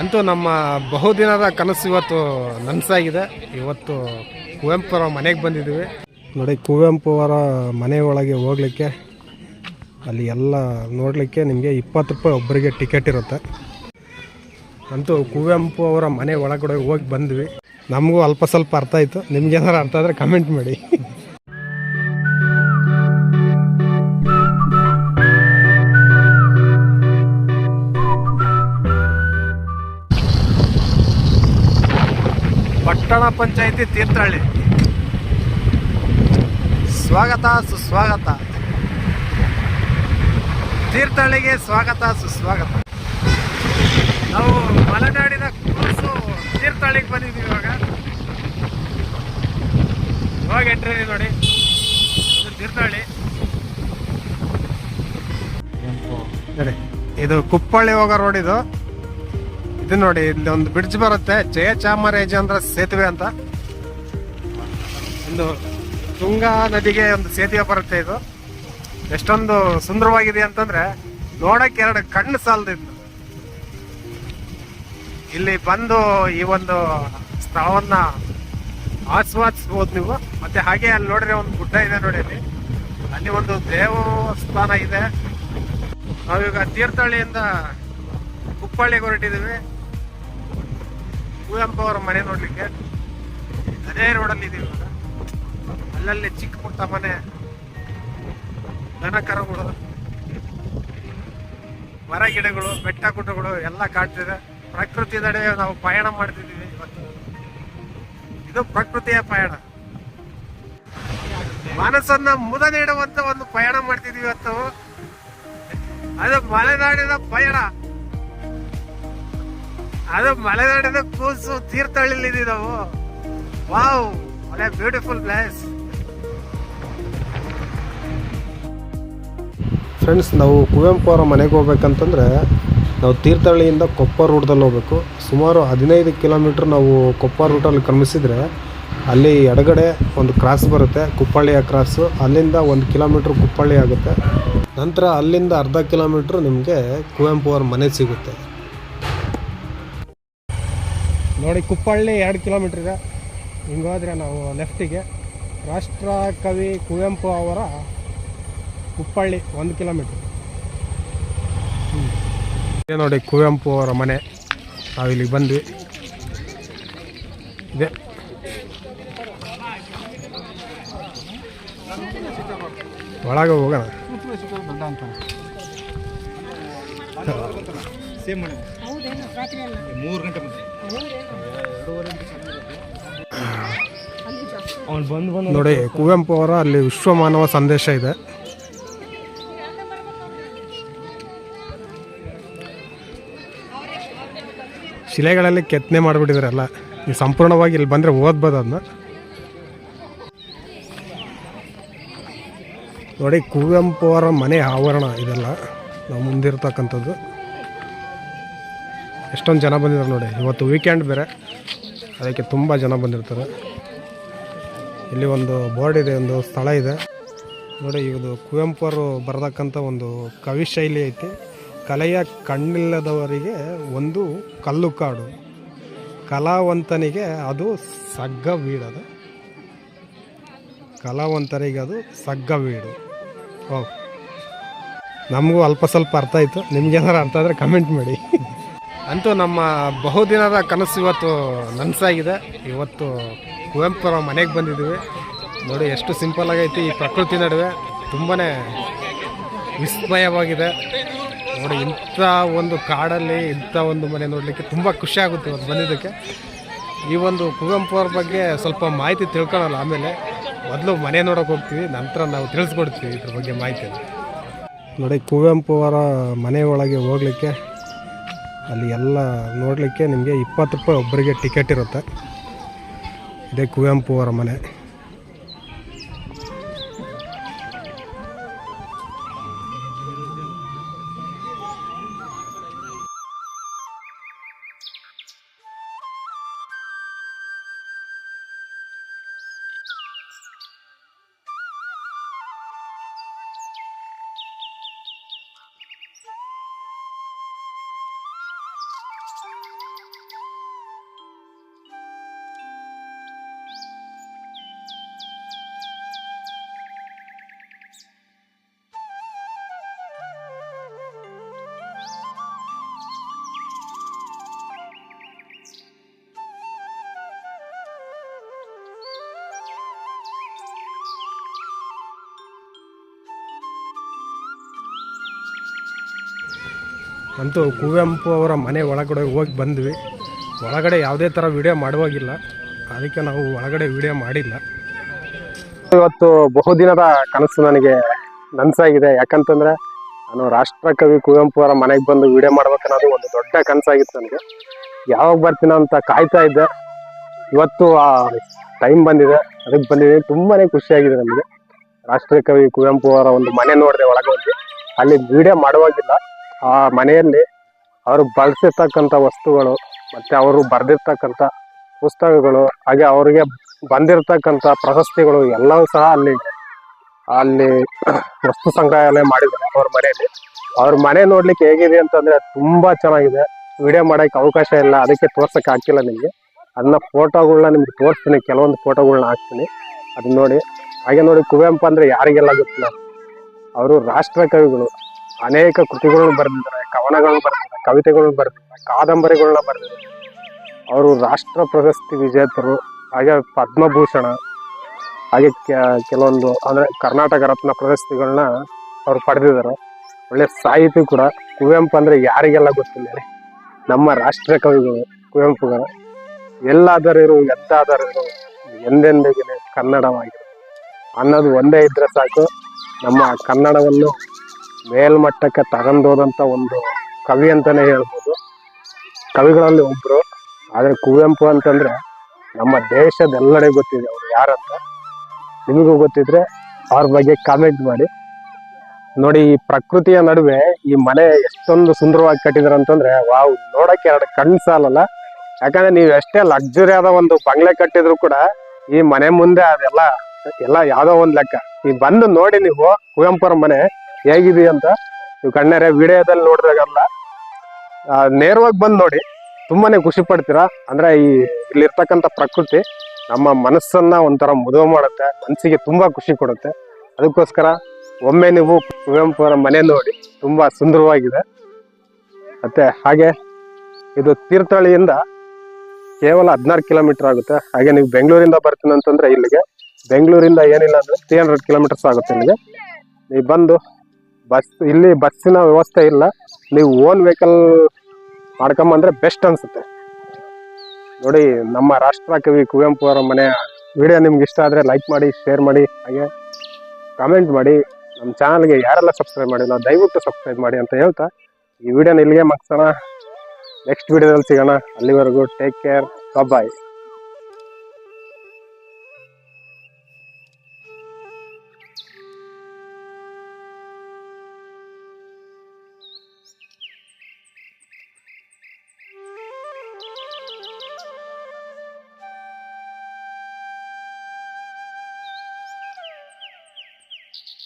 ಅಂತೂ ನಮ್ಮ ಬಹುದಿನದ ಕನಸು ಇವತ್ತು ನನಸಾಗಿದೆ. ಇವತ್ತು ಕುವೆಂಪು ಅವರ ಮನೆಗೆ ಬಂದಿದ್ದೀವಿ. ನೋಡಿ, ಕುವೆಂಪು ಅವರ ಮನೆ ಒಳಗೆ ಹೋಗ್ಲಿಕ್ಕೆ ಅಲ್ಲಿ ಎಲ್ಲ ನೋಡಲಿಕ್ಕೆ ನಿಮಗೆ ಇಪ್ಪತ್ತು ರೂಪಾಯಿ ಒಬ್ಬರಿಗೆ ಟಿಕೆಟ್ ಇರುತ್ತೆ. ಅಂತೂ ಕುವೆಂಪು ಅವರ ಮನೆ ಒಳಗಡೆ ಹೋಗಿ ಬಂದ್ವಿ. ನಮಗೂ ಅಲ್ಪ ಸ್ವಲ್ಪ ಅರ್ಥ ಆಯಿತು. ನಿಮ್ಗೇನಾರು ಅರ್ಥ ಆದರೆ ಕಮೆಂಟ್ ಮಾಡಿ. ಪಟ್ಟಣ ಪಂಚಾಯಿತಿ ತೀರ್ಥಹಳ್ಳಿ. ಸ್ವಾಗತ, ಸುಸ್ವಾಗತ. ತೀರ್ಥಹಳ್ಳಿಗೆ ಸ್ವಾಗತ, ಸುಸ್ವಾಗತ. ನಾವು ಮಲೆನಾಡಿನ ಕೂಸು ತೀರ್ಥಹಳ್ಳಿಗೆ ಬಂದಿದ್ದೀವಿ ಇವಾಗ. ಇವಾಗ ಎಂಟ್ರಿ ನೋಡಿ. ತೀರ್ಥಹಳ್ಳಿ. ಇದು ಕುಪ್ಪಳ್ಳಿ ಹೋಗೋ ರೋಡ್ ಇದು. ಇದು ನೋಡಿ, ಇಲ್ಲಿ ಒಂದು ಬ್ರಿಡ್ಜ್ ಬರುತ್ತೆ. ಜಯ ಚಾಮರಾಜೇಂದ್ರ ಸೇತುವೆ ಅಂತ. ಒಂದು ತುಂಗಾ ನದಿಗೆ ಒಂದು ಸೇತುವೆ ಬರುತ್ತೆ ಇದು. ಎಷ್ಟೊಂದು ಸುಂದರವಾಗಿದೆ ಅಂತಂದ್ರೆ, ನೋಡಕ್ಕೆ ಎರಡು ಕಣ್ಣು ಸಾಲದಿತ್ತು ಇಲ್ಲಿ ಬಂದು ಈ ಒಂದು ಸ್ಥಳವನ್ನ ಆಸ್ವಾದಿಸ್ಬೋದು ನೀವು. ಮತ್ತೆ ಹಾಗೆ ಅಲ್ಲಿ ನೋಡ್ರೆ ಒಂದು ಗುಡ್ಡ ಇದೆ ನೋಡಿ ಅಲ್ಲಿ. ಅಲ್ಲಿ ಒಂದು ದೇವಸ್ಥಾನ ಇದೆ. ನಾವೀಗ ತೀರ್ಥಹಳ್ಳಿಯಿಂದ ಕುಪ್ಪಳ್ಳಿಗೆ ಹೊರಟಿದ್ದೀವಿ. ಕುವೆಂಪು ಅವರ ಮನೆ ನೋಡ್ಲಿಕ್ಕೆ ಅದೇ ರೋಡಲ್ಲಿ ಇದೀವಿ ಇವಾಗ. ಅಲ್ಲಲ್ಲಿ ಚಿಕ್ಕ ಪುಟ್ಟ ಮನೆ. ದನ ಕರುಗಳು ಮರ ಗಿಡಗಳು, ಬೆಟ್ಟ ಗುಡ್ಡಗಳು ಎಲ್ಲ ಕಾಣ್ತಿದೆ. ಪ್ರಕೃತಿ ನಡುವೆ ನಾವು ಪಯಣ ಮಾಡ್ತಿದ್ದೀವಿ ಇವತ್ತು. ಇದು ಪ್ರಕೃತಿಯ ಪಯಣ. ಮನಸ್ಸನ್ನ ಮುದ ನೀಡುವಂತ ಒಂದು ಪಯಣ ಮಾಡ್ತಿದೀವಿ ಇವತ್ತು. ಅದು ಮಲೆನಾಡಿನ ಪಯಣ. ಅದು ಮಲೆನಾಡಿನ ಕೂಸು ತೀರ್ಥಹಳ್ಳಿಲಿ ನಾವು. ವಾವ್ ಒಳ್ಳೆ ಬ್ಯೂಟಿಫುಲ್ ಪ್ಲೇಸ್ ಫ್ರೆಂಡ್ಸ್ ನಾವು ಕುವೆಂಪು ಅವರ ಮನೆಗೆ ಹೋಗ್ಬೇಕಂತಂದ್ರೆ ನಾವು ತೀರ್ಥಹಳ್ಳಿಯಿಂದ ಕೊಪ್ಪ ರೂಟ್ದಲ್ಲಿ ಹೋಗ್ಬೇಕು. ಸುಮಾರು ಹದಿನೈದು ಕಿಲೋಮೀಟ್ರ್ ನಾವು ಕೊಪ್ಪ ರೂಟಲ್ಲಿ ಕ್ರಮಿಸಿದರೆ ಅಲ್ಲಿ ಎಡಗಡೆ ಒಂದು ಕ್ರಾಸ್ ಬರುತ್ತೆ, ಕುಪ್ಪಳ್ಳಿಯ ಕ್ರಾಸು ಅಲ್ಲಿಂದ ಒಂದು ಕಿಲೋಮೀಟ್ರ್ ಕುಪ್ಪಳ್ಳಿ ಆಗುತ್ತೆ. ನಂತರ ಅಲ್ಲಿಂದ ಅರ್ಧ ಕಿಲೋಮೀಟ್ರ್ ನಿಮಗೆ ಕುವೆಂಪು ಅವ್ರ ಮನೆ ಸಿಗುತ್ತೆ. ನೋಡಿ ಕುಪ್ಪಳ್ಳಿ ಎರಡು ಕಿಲೋಮೀಟ್ರ್ ಇದೆ. ಹಿಂಗೋದ್ರೆ ನಾವು ಲೆಫ್ಟಿಗೆ. ರಾಷ್ಟ್ರ ಕವಿ ಕುವೆಂಪು ಅವರ ಕುಪ್ಪಳ್ಳಿ ಒಂದು ಕಿಲೋಮೀಟ್ರ್. ಇದೆ ನೋಡಿ ಕುವೆಂಪು ಅವರ ಮನೆ ನಾವು ಇಲ್ಲಿಗೆ ಬಂದ್ವಿ. ಇದೆ. ಒಳಗೆ ಹೋಗೋಣ. ಮೂರು ಗಂಟೆ ನೋಡಿ ಕುವೆಂಪು ಅವರ ಅಲ್ಲಿ ವಿಶ್ವ ಮಾನವ ಸಂದೇಶ ಇದೆ. ಶಿಲೆಗಳಲ್ಲಿ ಕೆತ್ತನೆ ಮಾಡಿಬಿಟ್ಟಿದ್ರಲ್ಲ ನೀವು ಸಂಪೂರ್ಣವಾಗಿ ಇಲ್ಲಿ ಬಂದರೆ ಓದ್ಬೋದು ಅದನ್ನ ನೋಡಿ ಕುವೆಂಪು ಅವರ ಮನೆ ಆವರಣ ಇದೆಲ್ಲ ನಾವು ಮುಂದಿರ್ತಕ್ಕಂಥದ್ದು. ಎಷ್ಟೊಂದು ಜನ ಬಂದಿದ್ದಾರೆ ನೋಡಿ. ಇವತ್ತು ವೀಕೆಂಡ್ ಬೇರೆ. ಅದಕ್ಕೆ ತುಂಬ ಜನ ಬಂದಿರ್ತಾರೆ. ಇಲ್ಲಿ ಒಂದು ಬೋರ್ಡ್ ಇದೆ, ಒಂದು ಸ್ಥಳ ಇದೆ. ನೋಡಿ, ಇದು ಕುವೆಂಪು ಅವರು ಬರೆದಕ್ಕಂಥ ಒಂದು ಕವಿ ಶೈಲಿ ಐತಿ. ಕಲೆಯ ಕಣ್ಣಿಲ್ಲದವರಿಗೆ ಒಂದು ಕಲ್ಲು ಕಾಡು. ಕಲಾವಂತನಿಗೆ ಅದು ಸಗ್ಗ ಬೀಡದು ಕಲಾವಂತರಿಗೆ ಅದು ಸಗ್ಗ ಬೀಡು ಓ ನಮಗೂ ಅಲ್ಪ ಸ್ವಲ್ಪ ಅರ್ಥ ಆಯಿತು. ನಿಮ್ಗೇನಾರು ಅರ್ಥ ಆದರೆ ಕಮೆಂಟ್ ಮಾಡಿ. ಅಂತೂ ನಮ್ಮ ಬಹುದಿನದ ಕನಸು ಇವತ್ತು ನನಸಾಗಿದೆ. ಇವತ್ತು ಕುವೆಂಪು ಅವರ ಮನೆಗೆ ಬಂದಿದ್ದೀವಿ. ನೋಡಿ ಎಷ್ಟು ಸಿಂಪಲ್ ಆಗೈತಿ ಈ ಪ್ರಕೃತಿ ನಡುವೆ. ತುಂಬಾ ವಿಸ್ಮಯವಾಗಿದೆ. ನೋಡಿ ಇಂಥ ಒಂದು ಕಾಡಲ್ಲಿ, ಇಂಥ ಒಂದು ಮನೆ ನೋಡಲಿಕ್ಕೆ ತುಂಬ ಖುಷಿ ಆಗುತ್ತೆ ಇವತ್ತು ಬಂದಿದ್ದಕ್ಕೆ. ಈ ಒಂದು ಕುವೆಂಪು ಅವ್ರ ಬಗ್ಗೆ ಸ್ವಲ್ಪ ಮಾಹಿತಿ ತಿಳ್ಕೊಳ್ಳೋಲ್ಲ ಆಮೇಲೆ ಮೊದಲು ಮನೆ ನೋಡೋಕೆ ಹೋಗ್ತೀವಿ, ನಂತರ ನಾವು ತಿಳಿಸ್ಕೊಡ್ತೀವಿ ಇದ್ರ ಬಗ್ಗೆ ಮಾಹಿತಿ. ನೋಡಿ ಕುವೆಂಪು ಅವರ ಮನೆ ಒಳಗೆ ಹೋಗಲಿಕ್ಕೆ ಅಲ್ಲಿ ಎಲ್ಲ ನೋಡಲಿಕ್ಕೆ ನಿಮಗೆ ಇಪ್ಪತ್ತು ರೂಪಾಯಿ ಒಬ್ಬರಿಗೆ ಟಿಕೆಟ್ ಇರುತ್ತೆ. ಇದೇ ಕುವೆಂಪು ಅವರ ಮನೆ. ಅಂತೂ ಕುವೆಂಪು ಅವರ ಮನೆ ಒಳಗಡೆ ಹೋಗಿ ಬಂದ್ವಿ. ಒಳಗಡೆ ಯಾವುದೇ ಥರ ವಿಡಿಯೋ ಮಾಡುವಾಗಿಲ್ಲ. ಅದಕ್ಕೆ ನಾವು ಒಳಗಡೆ ವಿಡಿಯೋ ಮಾಡಿಲ್ಲ. ಇವತ್ತು ಬಹುದಿನದ ಕನಸು ನನಗೆ ನನಸಾಗಿದೆ. ಯಾಕಂತಂದರೆ ನಾನು ರಾಷ್ಟ್ರಕವಿ ಕುವೆಂಪು ಅವರ ಮನೆಗೆ ಬಂದು ವಿಡಿಯೋ ಮಾಡ್ಬೇಕನ್ನೋದು ಒಂದು ದೊಡ್ಡ ಕನಸಾಗಿತ್ತು ನನಗೆ. ಯಾವಾಗ ಬರ್ತೀನೋ ಅಂತ ಕಾಯ್ತಾ ಇದ್ದೆ. ಇವತ್ತು ಆ ಟೈಮ್ ಬಂದಿದೆ. ಅದಕ್ಕೆ ಬಂದಿದೆ ತುಂಬಾ ಖುಷಿಯಾಗಿದೆ ನಮಗೆ. ರಾಷ್ಟ್ರಕವಿ ಕುವೆಂಪು ಅವರ ಒಂದು ಮನೆ ನೋಡಿದೆ ಒಳಗೆ ಅಲ್ಲಿ ವಿಡಿಯೋ ಮಾಡುವಾಗಿಲ್ಲ. ಆ ಮನೆಯಲ್ಲಿ ಅವರು ಬಳಸಿರ್ತಕ್ಕಂಥ ವಸ್ತುಗಳು ಮತ್ತೆ ಅವರು ಬರೆದಿರ್ತಕ್ಕಂಥ ಪುಸ್ತಕಗಳು, ಹಾಗೆ ಅವರಿಗೆ ಬಂದಿರತಕ್ಕಂಥ ಪ್ರಶಸ್ತಿಗಳು ಎಲ್ಲವೂ ಸಹ ಅಲ್ಲಿ ಅಲ್ಲಿ ವಸ್ತು ಸಂಗ್ರಹಾಲಯ ಮಾಡಿದ್ದಾರೆ ಅವ್ರ ಮನೆಯಲ್ಲಿ. ಅವ್ರ ಮನೆ ನೋಡ್ಲಿಕ್ಕೆ ಹೇಗಿದೆ ಅಂತಂದ್ರೆ ತುಂಬಾ ಚೆನ್ನಾಗಿದೆ. ವಿಡಿಯೋ ಮಾಡಕ್ಕೆ ಅವಕಾಶ ಇಲ್ಲ, ಅದಕ್ಕೆ ತೋರ್ಸಕ್ಕೆ ಆಗ್ತಿಲ್ಲ ನಿಮಗೆ. ಅದನ್ನ ಫೋಟೋಗಳನ್ನ ನಿಮ್ಗೆ ತೋರಿಸ್ತೀನಿ, ಕೆಲವೊಂದು ಫೋಟೋಗಳನ್ನ ಹಾಕ್ತೀನಿ. ಅದನ್ನ ನೋಡಿ. ಹಾಗೆ ನೋಡಿ, ಕುವೆಂಪು ಅಂದ್ರೆ ಯಾರಿಗೆಲ್ಲ ಗೊತ್ತಿಲ್ಲ. ಅವರು ರಾಷ್ಟ್ರ ಕವಿಗಳು. ಅನೇಕ ಕೃತಿಗಳನ್ನು ಬರೆದಿದ್ದಾರೆ, ಕವನಗಳನ್ನು ಬರೆದಿದ್ದಾರೆ, ಕವಿತೆಗಳನ್ನು ಬರೆದಿದ್ದಾರೆ, ಕಾದಂಬರಿಗಳನ್ನ ಬರೆದಿದ್ದಾರೆ. ಅವರು ರಾಷ್ಟ್ರ ಪ್ರಶಸ್ತಿ ವಿಜೇತರು, ಹಾಗೆ ಪದ್ಮಭೂಷಣ, ಹಾಗೆ ಕೆಲವೊಂದು ಅಂದ್ರೆ ಕರ್ನಾಟಕ ರತ್ನ ಪ್ರಶಸ್ತಿಗಳನ್ನ ಅವ್ರು ಪಡೆದಿದ್ದಾರೆ. ಒಳ್ಳೆ ಸಾಹಿತಿ ಕೂಡ. ಕುವೆಂಪು ಅಂದ್ರೆ ಯಾರಿಗೆಲ್ಲ ಗೊತ್ತಿಲ್ಲ ನಮ್ಮ ರಾಷ್ಟ್ರ ಕವಿಗಳು, ಕುವೆಂಪುಗಳು. ಎಲ್ಲಾದರೂ ಎಂದಾದರೂ ಎಂದೆಂದಿಗೆ ಕನ್ನಡವಾಗಿದೆ ಅನ್ನೋದು ಒಂದೇ ಇದ್ರೆ ಸಾಕು. ನಮ್ಮ ಕನ್ನಡವನ್ನು ಮೇಲ್ಮಟ್ಟಕ್ಕೆ ತಗೊಂಡೋದಂತ ಒಂದು ಕವಿ ಅಂತಾನೆ ಹೇಳ್ಬೋದು. ಕವಿಗಳಲ್ಲಿ ಒಬ್ರು, ಆದ್ರೆ ಕುವೆಂಪು ಅಂತಂದ್ರೆ ನಮ್ಮ ದೇಶದೆಲ್ಲಡೆ ಗೊತ್ತಿದೆ ಅವ್ರು ಯಾರಂತ. ನಿಮಗೂ ಗೊತ್ತಿದ್ರೆ ಅವ್ರ ಬಗ್ಗೆ ಕಾಮೆಂಟ್ ಮಾಡಿ. ನೋಡಿ, ಈ ಪ್ರಕೃತಿಯ ನಡುವೆ ಈ ಮನೆ ಎಷ್ಟೊಂದು ಸುಂದರವಾಗಿ ಕಟ್ಟಿದಾರೆ ಅಂತಂದ್ರೆ, ವಾವ್, ನೋಡಕ್ಕೆ ಎರಡು ಕಣ್ ಸಾಲಲ್ಲ. ಯಾಕಂದ್ರೆ ನೀವು ಎಷ್ಟೇ ಲಕ್ಸುರಿ ಆದ ಒಂದು ಬಂಗ್ಲೆ ಕಟ್ಟಿದ್ರು ಕೂಡ ಈ ಮನೆ ಮುಂದೆ ಅದೆಲ್ಲ, ಎಲ್ಲ ಯಾವ್ದೋ ಒಂದ್ ಲೆಕ್ಕ. ಈ ಬಂದು ನೋಡಿ ನೀವು ಕುವೆಂಪುರ ಮನೆ ಹೇಗಿದೆ ಅಂತ ನೀವು ಕಣ್ಣಾರೆ ವಿಡಿಯೋದಲ್ಲಿ ನೋಡಿದಾಗಲ್ಲ ನೇರವಾಗಿ ಬಂದು ನೋಡಿ, ತುಂಬಾನೇ ಖುಷಿ ಪಡ್ತೀರಾ? ಅಂದ್ರೆ ಈ ಇಲ್ಲಿರ್ತಕ್ಕಂಥ ಪ್ರಕೃತಿ ನಮ್ಮ ಮನಸ್ಸನ್ನ ಒಂಥರ ಮದುವೆ ಮಾಡುತ್ತೆ, ಮನಸ್ಸಿಗೆ ತುಂಬಾ ಖುಷಿ ಕೊಡುತ್ತೆ. ಅದಕ್ಕೋಸ್ಕರ ಒಮ್ಮೆ ನೀವು ಕುವೆಂಪು ಅವರ ಮನೆ ನೋಡಿ, ತುಂಬಾ ಸುಂದರವಾಗಿದೆ. ಮತ್ತು ಹಾಗೆ ಇದು ತೀರ್ಥಹಳ್ಳಿಯಿಂದ ಕೇವಲ ಹದಿನಾರು ಕಿಲೋಮೀಟರ್ ಆಗುತ್ತೆ. ಹಾಗೆ ನೀವು ಬೆಂಗಳೂರಿಂದ ಬರ್ತೀನಿ ಅಂತಂದ್ರೆ ಇಲ್ಲಿಗೆ, ಬೆಂಗಳೂರಿಂದ ಏನಿಲ್ಲ ಅಂದ್ರೆ ತ್ರೀ ಹಂಡ್ರೆಡ್ ಕಿಲೋಮೀಟರ್ಸ್ ಆಗುತ್ತೆ ಇಲ್ಲಿಗೆ. ನೀವು ಬಂದು ಬಸ್, ಇಲ್ಲಿ ಬಸ್ಸಿನ ವ್ಯವಸ್ಥೆ ಇಲ್ಲ. ನೀವು ಓನ್ ವೆಹಿಕಲ್ ಮಾಡ್ಕೊಂಬಂದ್ರೆ ಬೆಸ್ಟ್ ಅನ್ಸುತ್ತೆ. ನೋಡಿ, ನಮ್ಮ ರಾಷ್ಟ್ರ ಕವಿ ಕುವೆಂಪು ಅವರ ಮನೆಯ ವಿಡಿಯೋ ನಿಮ್ಗೆ ಇಷ್ಟ ಆದರೆ ಲೈಕ್ ಮಾಡಿ, ಶೇರ್ ಮಾಡಿ, ಹಾಗೆ ಕಾಮೆಂಟ್ ಮಾಡಿ. ನಮ್ಮ ಚಾನಲ್ಗೆ ಯಾರೆಲ್ಲ ಸಬ್ಸ್ಕ್ರೈಬ್ ಮಾಡಿಲ್ಲ ದಯವಿಟ್ಟು ಸಬ್ಸ್ಕ್ರೈಬ್ ಮಾಡಿ ಅಂತ ಹೇಳ್ತಾ. ಈ ವಿಡಿಯೋನ ಇಲ್ಲಿಗೆ ಮುಗಿಸೋಣ. ನೆಕ್ಸ್ಟ್ ವಿಡಿಯೋದಲ್ಲಿ ಸಿಗೋಣ. ಅಲ್ಲಿವರೆಗೂ ಟೇಕ್ ಕೇರ್ ಬಾಯ್